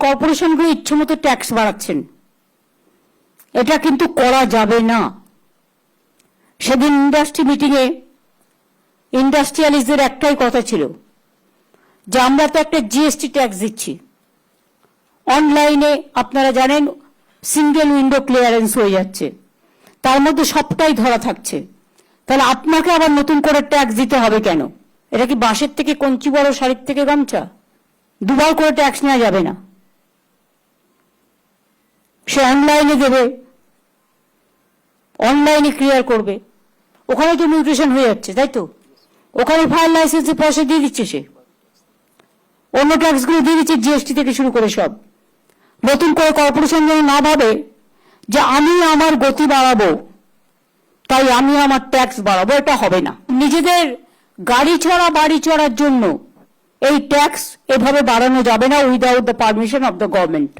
কর্পোরেশনগুলো ইচ্ছে মতো ট্যাক্স বাড়াচ্ছেন। এটা কিন্তু করা যাবে না। সেদিন ইন্ডাস্ট্রি মিটিংয়ে ইন্ডাস্ট্রিয়ালিস্টদের একটাই কথা ছিল যে আমরা তো একটা জিএসটি ট্যাক্স দিচ্ছি। অনলাইনে আপনারা জানেন সিঙ্গেল উইন্ডো ক্লিয়ারেন্স হয়ে যাচ্ছে। তার মধ্যে সবটাই ধরা থাকছে। তাহলে আপনাকে আবার নতুন করে ট্যাক্স দিতে হবে কেন? এটা কি বাঁশের থেকে কঞ্চি বড় শাড়ির থেকে গামছা? দুবার করে ট্যাক্স নেওয়া যাবে না। সে অনলাইনে দেবে। অনলাইনে ক্লিয়ার করবে। ওখানে তো মিউটেশন হয়ে যাচ্ছে, তাই তো? ওখানে ফায়ার লাইসেন্সে পয়সা দিয়ে দিচ্ছে সে। অন্য ট্যাক্সগুলো দিয়ে দিচ্ছে জিএসটি থেকে শুরু করে সব। নতুন করে কর্পোরেশন যেন না ভাবে যে আমি আমার গতি বাড়াবো, তাই আমি আমার ট্যাক্স বাড়াবো, এটা হবে না। নিজেদের গাড়ি ছড়া, বাড়ি চড়ার জন্য এই ট্যাক্স এভাবে বাড়ানো যাবে না without the permission of the government